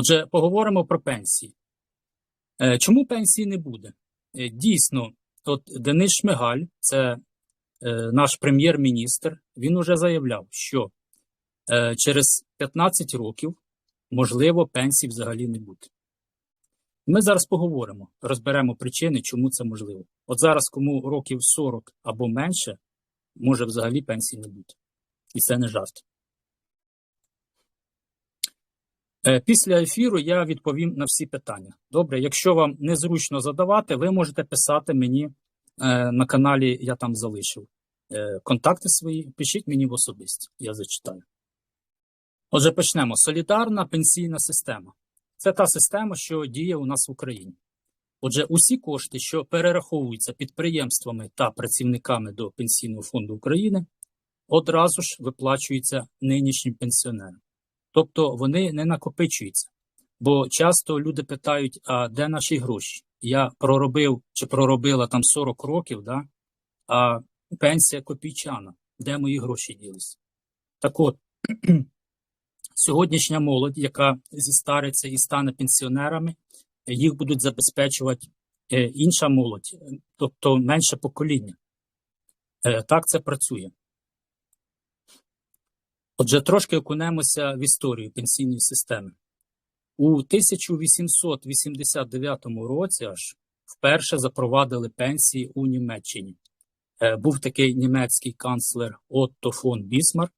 Отже, поговоримо про пенсії. Е, Чому пенсії не буде? Е, Дійсно, от Денис Шмигаль, це е, наш прем'єр-міністр, він уже заявляв, що через 15 років, можливо, пенсій взагалі не буде. Ми зараз поговоримо, розберемо причини, чому це можливо. От зараз, кому років 40 або менше, може взагалі пенсії не бути. І це не жарт. Е, Після ефіру я відповім на всі питання. Добре, якщо вам незручно задавати, ви можете писати мені е, на каналі, я там залишив е, контакти свої. Пишіть мені в особисті, я зачитаю. Отже, почнемо. Солідарна пенсійна система. Це та система, що діє у нас в Україні. Отже, усі кошти, що перераховуються підприємствами та працівниками до Пенсійного фонду України, одразу ж виплачуються нинішнім пенсіонерам. Тобто вони не накопичуються. Бо часто люди питають, а де наші гроші? Я проробив чи проробила там 40 років, да? а пенсія копійчана. Де мої гроші ділись? Так от, сьогоднішня молодь, яка зістариться і стане пенсіонерами, їх будуть забезпечувати е, інша молодь, тобто менше покоління. Е, Так це працює. Отже, трошки окунемося в історію пенсійної системи. У 1889 році аж вперше запровадили пенсії у Німеччині. Е, Був такий німецький канцлер Отто фон Бісмарк.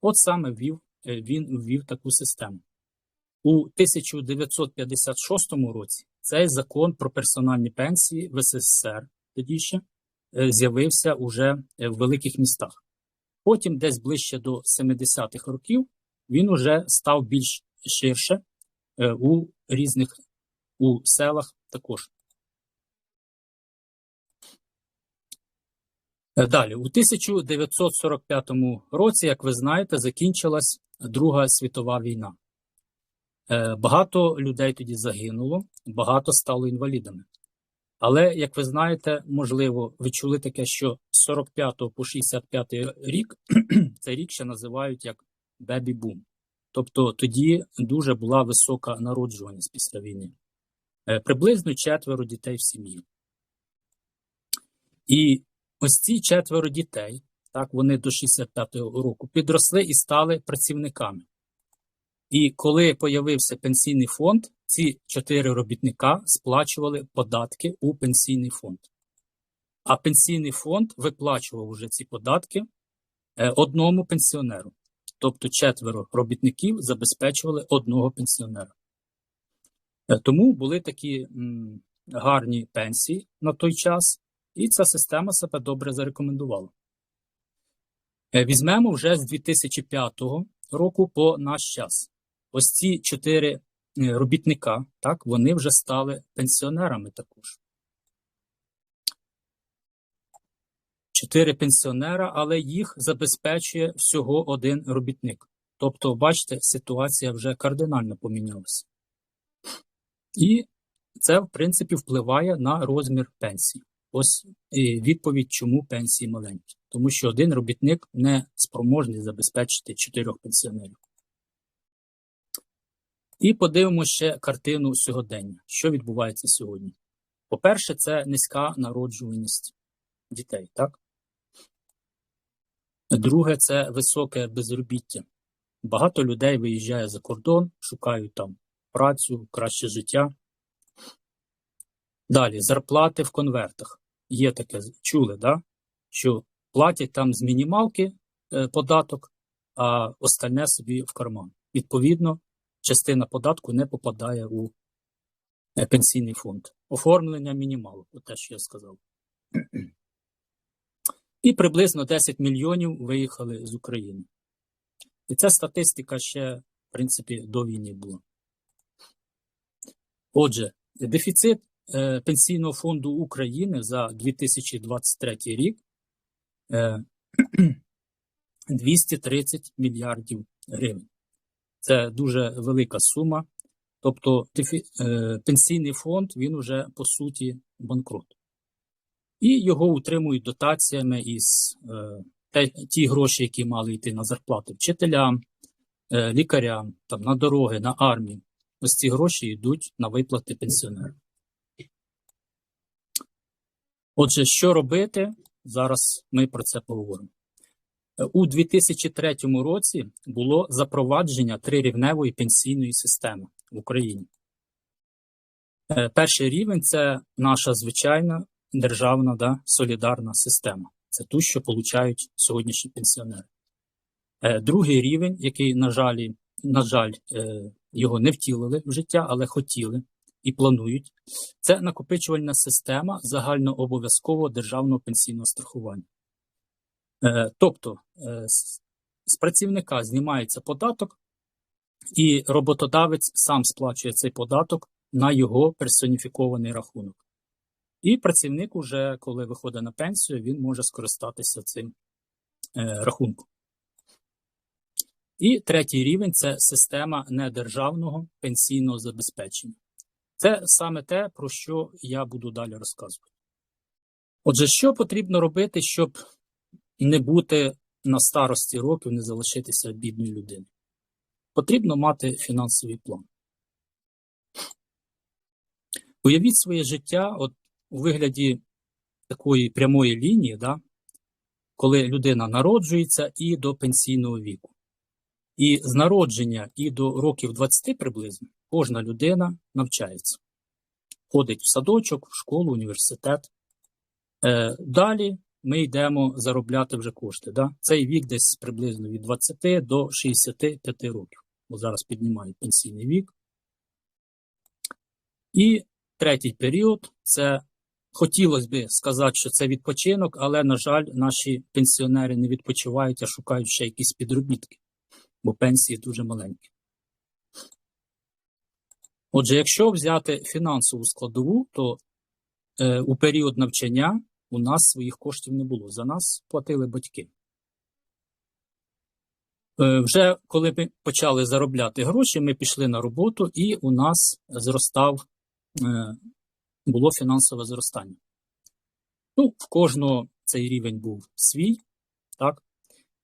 От саме ввів, е, він ввів таку систему. У 1956 році цей закон про персональні пенсії в СССР тоді ще е, з'явився уже в великих містах. Потім, десь ближче до 70-х років, він уже став більш ширше е, у різних у селах також. Е, Далі, у 1945 році, як ви знаєте, закінчилась Друга світова війна. Е, Багато людей тоді загинуло, багато стало інвалідами. Але, як ви знаєте, можливо, ви чули таке, що з 45 по 65 рік цей рік ще називають як бебі-бум. Тобто тоді дуже була висока народжуваність після війни. Е, Приблизно четверо дітей в сім'ї. І ось ці четверо дітей, так, вони до 65-го року підросли і стали працівниками. І коли появився пенсійний фонд, ці чотири робітника сплачували податки у пенсійний фонд. А пенсійний фонд виплачував уже ці податки е, одному пенсіонеру. Тобто четверо робітників забезпечували одного пенсіонера. Е, Тому були такі гарні пенсії на той час, і ця система себе добре зарекомендувала. Е, Візьмемо вже з 2005 року по наш час. Ось ці чотири е, робітника, так, вони вже стали пенсіонерами також. Чотири пенсіонера, але їх забезпечує всього один робітник. Тобто, бачите, ситуація вже кардинально помінялася. І це, в принципі, впливає на розмір пенсії. Ось відповідь, чому пенсії маленькі. Тому що один робітник не спроможний забезпечити чотирьох пенсіонерів. І подивимося ще картину сьогодення. Що відбувається сьогодні? По-перше, це низька народжуваність дітей, так? Друге, це високе безробіття. Багато людей виїжджає за кордон, шукають там працю, краще життя. Далі, зарплати в конвертах. Є таке, чули, да? що платять там з мінімалки е, податок, а остальне собі в карман. Відповідно, частина податку не попадає у е, пенсійний фонд. Оформлення мінімалу, те, що я сказав. І приблизно 10 мільйонів виїхали з України. І ця статистика ще, в принципі, до війни була. Отже, дефіцит е, Пенсійного фонду України за 2023 рік е, 230 мільярдів гривень. Це дуже велика сума. Тобто е, пенсійний фонд він уже по суті банкрот. І його утримують дотаціями із е, ті гроші, які мали йти на зарплати вчителям, е, лікарям, там, на дороги, на армію. ось ці гроші йдуть на виплати пенсіонерам. Отже, що робити? Зараз ми про це поговоримо. У 2003 році було запровадження трирівневої пенсійної системи в Україні. Е, Перший рівень це наша звичайна державна да, солідарна система. Це ту, що получають сьогоднішні пенсіонери. Е, Другий рівень, який, на жаль, на жаль, е, його не втілили в життя, але хотіли і планують, це накопичувальна система загальнообов'язкового державного пенсійного страхування. Е, Тобто е, з працівника знімається податок, і роботодавець сам сплачує цей податок на його персоніфікований рахунок. І працівник, уже, коли виходить на пенсію, він може скористатися цим е, рахунком. І третій рівень це система недержавного пенсійного забезпечення. Це саме те, про що я буду далі розказувати. Отже, що потрібно робити, щоб не бути на старості років, не залишитися бідною людиною? Потрібно мати фінансовий план. Уявіть своє життя от у вигляді такої прямої лінії, да, коли людина народжується і до пенсійного віку. І з народження і до років 20 приблизно кожна людина навчається. Ходить в садочок, в школу, університет. Е, далі ми йдемо заробляти вже кошти. Да? Цей вік десь приблизно від 20 до 65 років. Бо зараз піднімають пенсійний вік. І третій період це хотілося б сказати, що це відпочинок, але, на жаль, наші пенсіонери не відпочивають, а шукають ще якісь підробітки, бо пенсії дуже маленькі. Отже, якщо взяти фінансову складову, то е, у період навчання у нас своїх коштів не було. За нас платили батьки. Е, вже коли ми почали заробляти гроші, ми пішли на роботу, і у нас зростав, е, було фінансове зростання. Ну, в кожного цей рівень був свій. Так?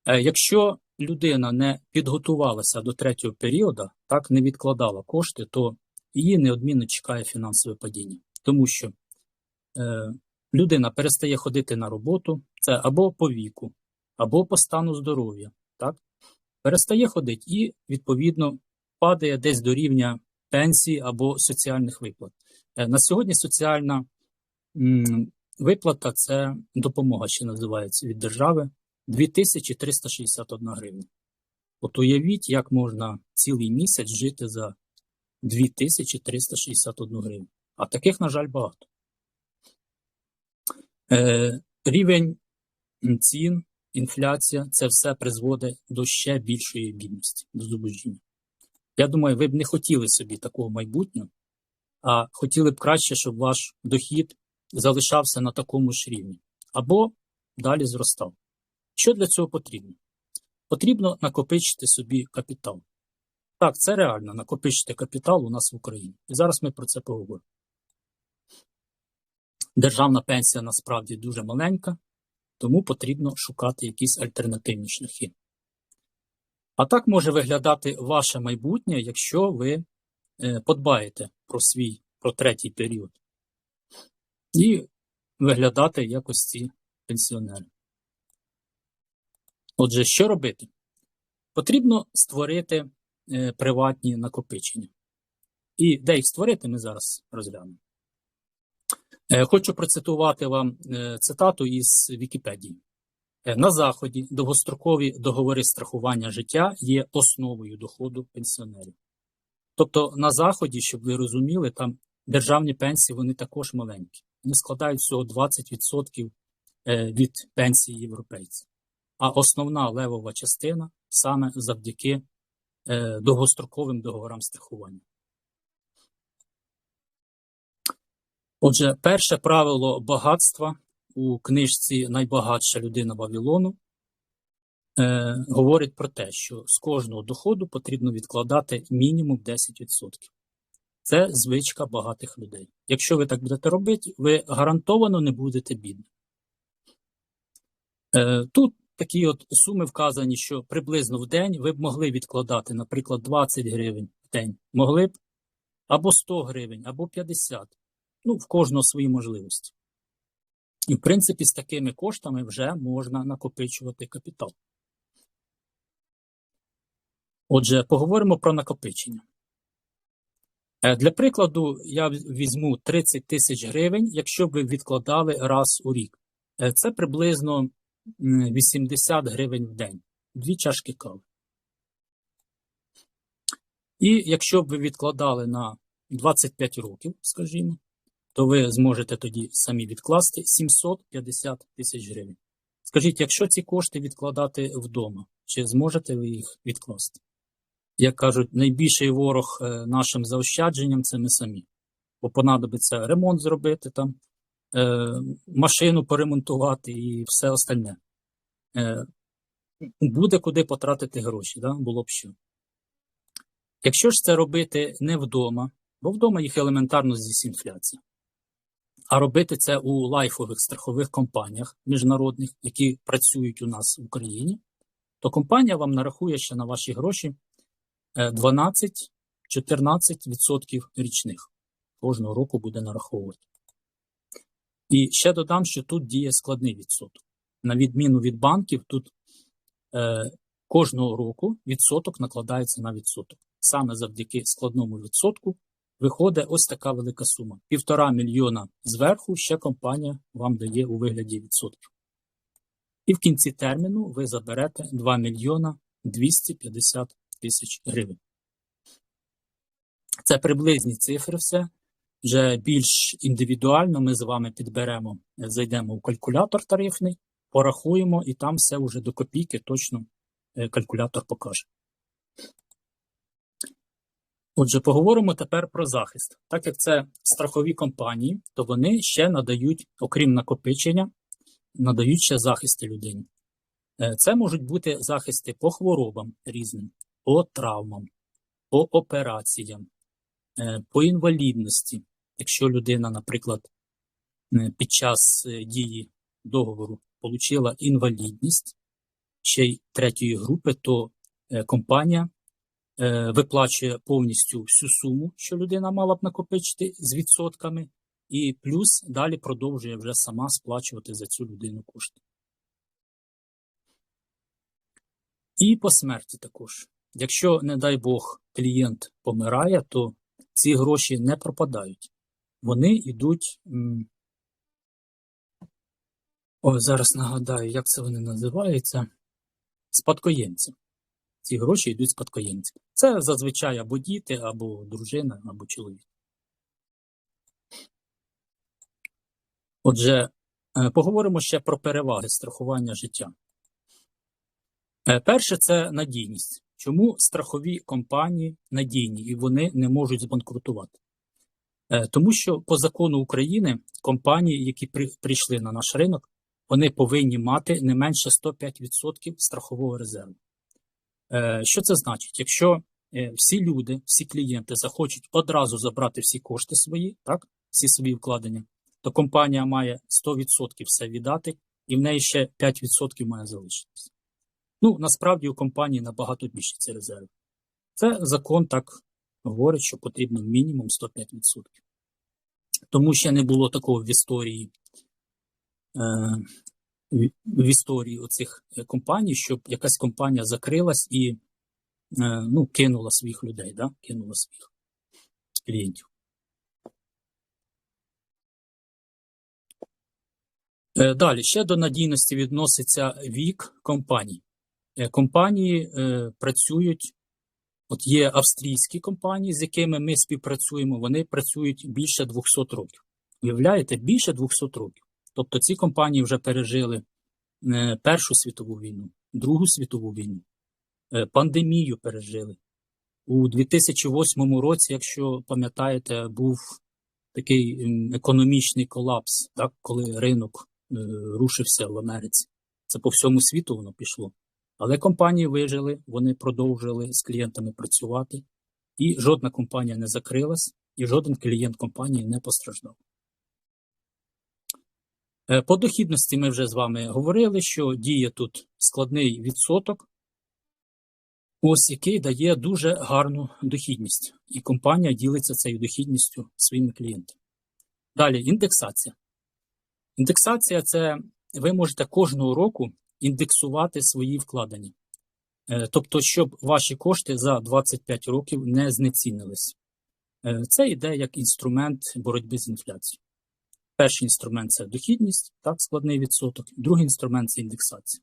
Е, якщо людина не підготувалася до третього періоду, так не відкладала кошти, то її неодмінно чекає фінансове падіння. Тому що людина перестає ходити на роботу, це або по віку, або по стану здоров'я. Так? Перестає ходити і, відповідно, падає десь до рівня пенсії або соціальних виплат. Е, на сьогодні соціальна виплата це допомога, що називається від держави 2361 гривня. От уявіть, як можна цілий місяць жити за 2361 гривню. А таких, на жаль, багато. Е, Рівень цін, інфляція це все призводить до ще більшої бідності, до зубожіння. Я думаю, ви б не хотіли собі такого майбутнього, а хотіли б краще, щоб ваш дохід залишався на такому ж рівні або далі зростав. Що для цього потрібно? Потрібно накопичити собі капітал. Так, це реально накопичити капітал у нас в Україні. І зараз ми про це поговоримо. Державна пенсія насправді дуже маленька, тому потрібно шукати якісь альтернативні шляхи. А так може виглядати ваше майбутнє, якщо ви е, подбаєте про свій про третій період. І виглядати якось ці пенсіонери. Отже, що робити? Потрібно створити е, приватні накопичення. І де їх створити, ми зараз розглянемо. Е, хочу процитувати вам е, цитату із Вікіпедії. Е, На Заході довгострокові договори страхування життя є основою доходу пенсіонерів. Тобто на Заході, щоб ви розуміли, там державні пенсії вони також маленькі. Вони складають всього 20% е, від пенсії європейців. А основна левова частина саме завдяки довгостроковим договорам страхування. Отже, перше правило багатства у книжці Найбагатша людина Вавилону е, говорить про те, що з кожного доходу потрібно відкладати мінімум 10%. Це звичка багатих людей. Якщо ви так будете робити, ви гарантовано не будете бідні. Е, тут такі от суми вказані, що приблизно в день ви б могли відкладати, наприклад, 20 гривень в день. Могли б або 100 гривень, або 50. Ну, в кожного свої можливості. І, в принципі, з такими коштами вже можна накопичувати капітал. Отже, поговоримо про накопичення. Е, Для прикладу, я візьму 30 тисяч гривень, якщо ви відкладали раз у рік. Е, Це приблизно 80 гривень в день, дві чашки кави. І якщо б ви відкладали на 25 років, скажімо, то ви зможете тоді самі відкласти 750 тисяч гривень. Скажіть, якщо ці кошти відкладати вдома, чи зможете ви їх відкласти? Як кажуть, найбільший ворог е, нашим заощадженням це ми самі. Бо понадобиться ремонт зробити, там, е, машину поремонтувати і все остальне. Е, буде куди потратити гроші, да? було б що. Якщо ж це робити не вдома, бо вдома їх елементарно з'їсть інфляція, а робити це у лайфових страхових компаніях міжнародних, які працюють у нас в Україні, то компанія вам нарахує ще на ваші гроші е, 12-14% річних. Кожного року буде нараховувати. І ще додам, що тут діє складний відсоток. На відміну від банків, тут е, кожного року відсоток накладається на відсоток. Саме завдяки складному відсотку виходить ось така велика сума. Півтора мільйона зверху ще компанія вам дає у вигляді відсотків. І в кінці терміну ви заберете 2 мільйона 250 тисяч гривень. Це приблизні цифри все. Вже більш індивідуально ми з вами підберемо, зайдемо в калькулятор тарифний, порахуємо, і там все вже до копійки точно е, калькулятор покаже. Отже, поговоримо тепер про захист. Так як це страхові компанії, то вони ще надають, окрім накопичення, надають ще захисти людині. Е, Це можуть бути захисти по хворобам різним, по травмам, по операціям, е, по інвалідності. Якщо людина, наприклад, е, під час дії договору отримала інвалідність ще й третьої групи, то компанія виплачує повністю всю суму, що людина мала б накопичити з відсотками, і плюс далі продовжує вже сама сплачувати за цю людину кошти. І по смерті також. Якщо, не дай Бог, клієнт помирає, то ці гроші не пропадають. Вони йдуть. О, зараз нагадаю, як це вони називаються. Спадкоємцям. Ці гроші йдуть спадкоємцям. Це зазвичай або діти, або дружина, або чоловік. Отже, е, поговоримо ще про переваги страхування життя. Е, Перше це надійність. Чому страхові компанії надійні і вони не можуть збанкрутувати? Е, Тому що по закону України компанії, які прийшли на наш ринок, вони повинні мати не менше 105% страхового резерву. Е, Що це значить? Якщо е, всі люди, всі клієнти захочуть одразу забрати всі кошти свої, так, всі свої вкладення, то компанія має 100% все віддати, і в неї ще 5% має залишитися. Ну, насправді у компанії набагато більше ці резерви. Це закон так говорить, що потрібно мінімум 105%. Тому ще не було такого в історії е, в- історії оцих е, компаній, щоб якась компанія закрилась і е, ну, кинула своїх людей, да? кинула своїх клієнтів. Е, Далі ще до надійності відноситься вік компаній. Компанії е, працюють, от є австрійські компанії, з якими ми співпрацюємо, вони працюють більше 200 років. Уявляєте, більше 200 років. Тобто ці компанії вже пережили е, Першу світову війну, Другу світову війну, е, пандемію пережили. У 2008 році, якщо пам'ятаєте, був такий економічний колапс, так, коли ринок е, рушився в Америці. Це по всьому світу воно пішло. Але компанії вижили, вони продовжили з клієнтами працювати, і жодна компанія не закрилась, і жоден клієнт компанії не постраждав. Е, По дохідності ми вже з вами говорили, що діє тут складний відсоток. ось який дає дуже гарну дохідність. І компанія ділиться цією дохідністю своїми клієнтами. Далі індексація. Індексація це ви можете кожного року індексувати свої вкладення. Е, Тобто, щоб ваші кошти за 25 років не знецінились. Е, Це йде як інструмент боротьби з інфляцією. Перший інструмент це дохідність, так, складний відсоток. Другий інструмент це індексація.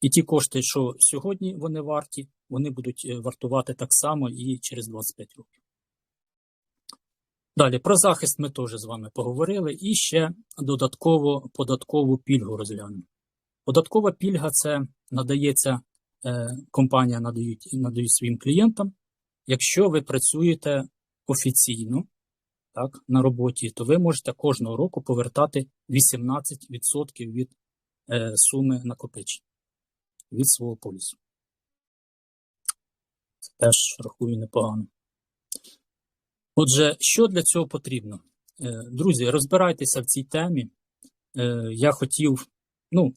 І ті кошти, що сьогодні вони варті, вони будуть е, вартувати так само і через 25 років. Далі про захист ми теж з вами поговорили. І ще додатково податкову пільгу розглянемо. Податкова пільга це надається, е, компанія надають, надають своїм клієнтам. Якщо ви працюєте офіційно так, на роботі, то ви можете кожного року повертати 18% від е, суми накопичень від свого полісу. Це теж рахую непогано. Отже, що для цього потрібно? Е, Друзі, розбирайтеся в цій темі. Е, Я хотів, ну,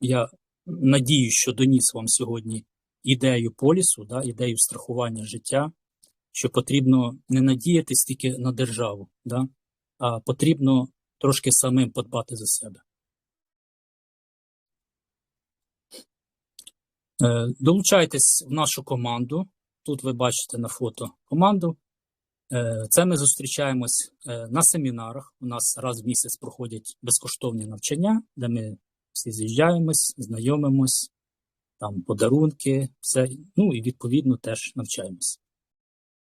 я надію, що доніс вам сьогодні ідею полісу, да, ідею страхування життя, що потрібно не надіятись тільки на державу, да, а потрібно трошки самим подбати за себе. Е, Долучайтесь в нашу команду. Тут ви бачите на фото команду. Е, Це ми зустрічаємось е, на семінарах. У нас раз в місяць проходять безкоштовні навчання, де ми всі з'їжджаємось, знайомимось, там подарунки, все. Ну і відповідно теж навчаємось.